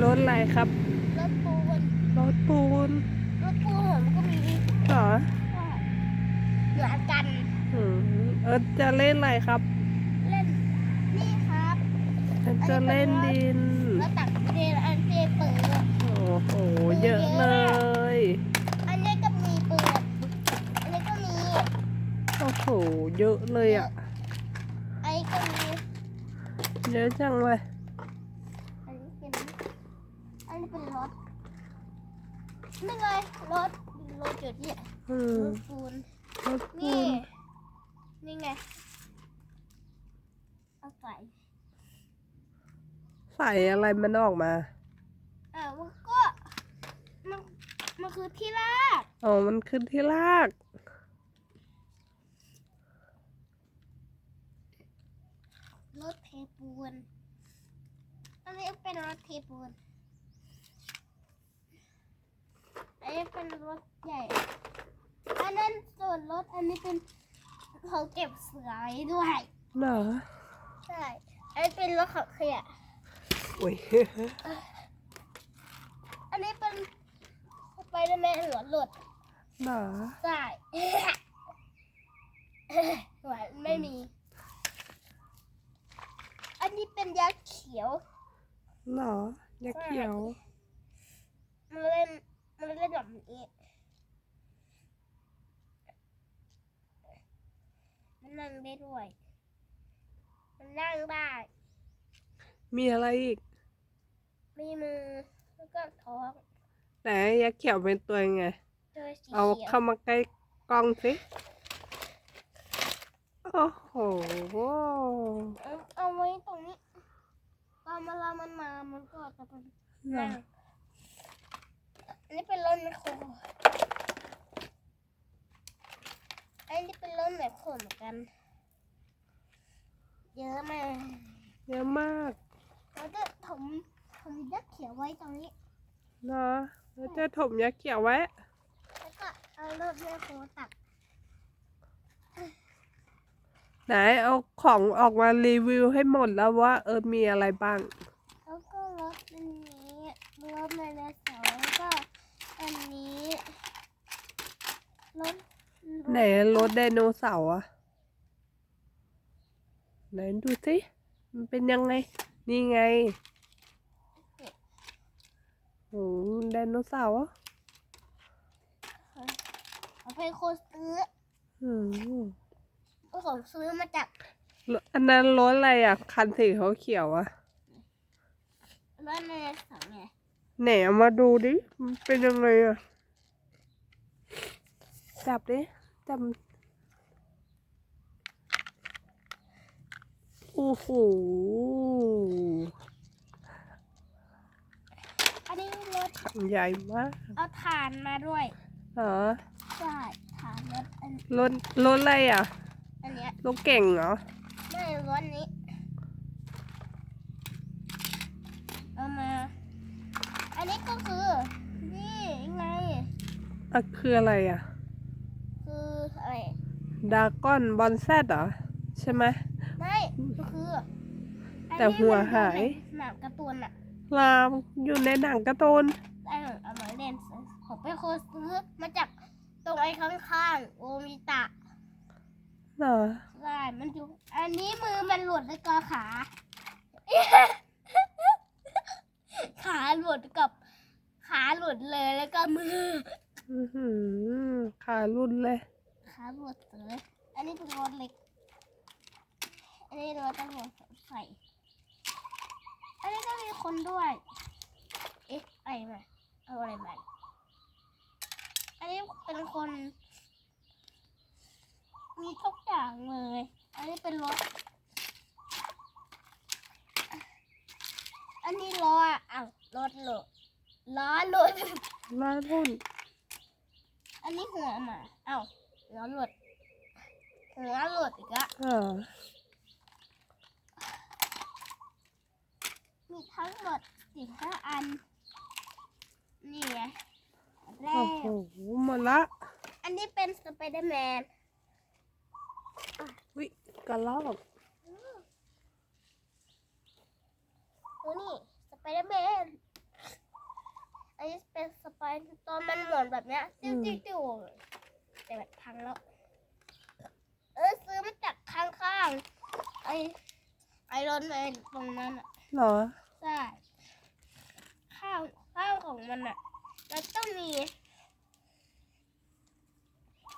รถอะไรครับ รถปูน รถปูน รถปูนผมก็มีเหรอเหมือนกันอืมเออจะเล่นอะไรครับ เล่น นี่ครับเออจะเล่นดินแล้วตักเรียนอันเจเปิดโอ้โห เยอะเลย อันนี้ก็มีเปิด อันนี้ก็มี โอ้โห เยอะเลยอะอันนี้ก็มี เยอะจังเลยอันนี้เป็น อันนี้เป็นรถนี่ไงรถรถจุดเนี่ยอืรมถปูนรถปูนี่นนี่ไงเอาใส่ใส่อะไรมันออกมาอ่ามันก็มันมันคือที่ลากอ๋อมันขึ้นที่ลาก รถเทปูนอันนี้เป็นรถเทปูน อันนี้ เป็นรถใหญ่ อันนั้นส่วนรถอันนี้เป็นเขาเก็บเสือไว้ด้วยเหรอใช่อันนี้เป็นรถขับขยะอุ้ยอันนี้เป็นไปเดอร์แมนหัวหลุดเหรอใช่หัวไม่มี อันนี้เป็นยักษ์เขียวเหรอยักษ์เขียว มันเล่น มันเล่นแบบนี้มันนั่งได้ด้วย มันนั่งได้มีอะไรอีก มีมือแล้วก็ท้องไหนยักษ์เขียวเป็นตัวยังไงเจอสีเอาเขียวเข้ามาใกล้กล้องสิ โอ้โห เอาเอาไว้ตรงนี้ตอนเวลามันมามันก็จะเป็นเหรอนั่ง อันนี้เป็นรถแมคโครอันนี้เป็นรถแมคโครเหมือนกัน เยอะมากเยอะมากแล้วก็ถมถมยักษ์เขียวไว้ตรงนี้เนาะแล้วจะถมยักษ์เขียวไว้ แล้วก็เอารถแม่โคตักไหนเอาของออกมารีวิวให้หมดแล้วว่าเออมีอะไรบ้าง แล้วก็รถอันนี้รถไดโนเสาร์แล้วก็อั นนี้รถไหนรถไดโนเสาร์อะไหนดูสิมันเป็นยังไง นี่ไงโอ้ไดโนเสาร์อะเอาไปโคซื้ออืมก็ผมซื้อมาจาก อันนั้นรถอะไรอะ คันสีเขาเขียวๆอะรถไดโนเสาร์ไง ไหนเอามาดูดิมันเป็นยังไงอะจับดิจับโอ้โหอันนี้รถขันใหญ่มากเอาถ่านมาด้วยเหรอใช่ถ่านรถอันรถรถอะไรอะอันเนี้ยรถเก่งเหรอไม่รถนี้เอามา อะคืออะไรอะ คืออะไรดาก้อนบอลแซดเหรอ ใช่ไหม ไม่ก็คืออันนี้แต่หัวหาย มันเป็นหนังการ์ตูนอะลามอยู่ในหนังการ์ตูนได้เอามาเล่นซื้อผมไปโคซื้อมาจากตรงไอ้ข้างๆโอมิตะเหรอใช่มันอยู่อันนี้มือมันหลุดแล้วก็ขา ขาหลุดกับ ขาหลุดเลยแล้วก็มืออือหือ ขารุ่นเลยขาหลุดเลยอันนี้เป็นรถเล็ก อันนี้รถตำรวจใส่ อันนี้ก็มีคนด้วย เอ๊ะอะไรมาเอาอะไรมาอันนี้เป็นคน มีทุกอย่างเลย อันนี้เป็นรถ อันนี้ล้ออะอ้าวรถหลุดล้อหลุดลารุ่น อันนี้หัวหมาเอ้าหัวหลุดหัวหลุดอีกละเออมีทั้งหมดสี่ห้าอัน นี่ไงอันแรโอ้กโหหมดละอันนี้เป็นสไปเดอร์แมนวิกระลอกดูนี่สไปเดอร์แมนต อนมันหมุนแบบเนี้ยติ้วติ้วติ้วแต่แบบพังแล้ว เออซื้อมาจากข้างๆไอไอรอนแมนตรงนั้นอะเหรอ ใช่ข้าวข้าวของมันอะมันต้องมี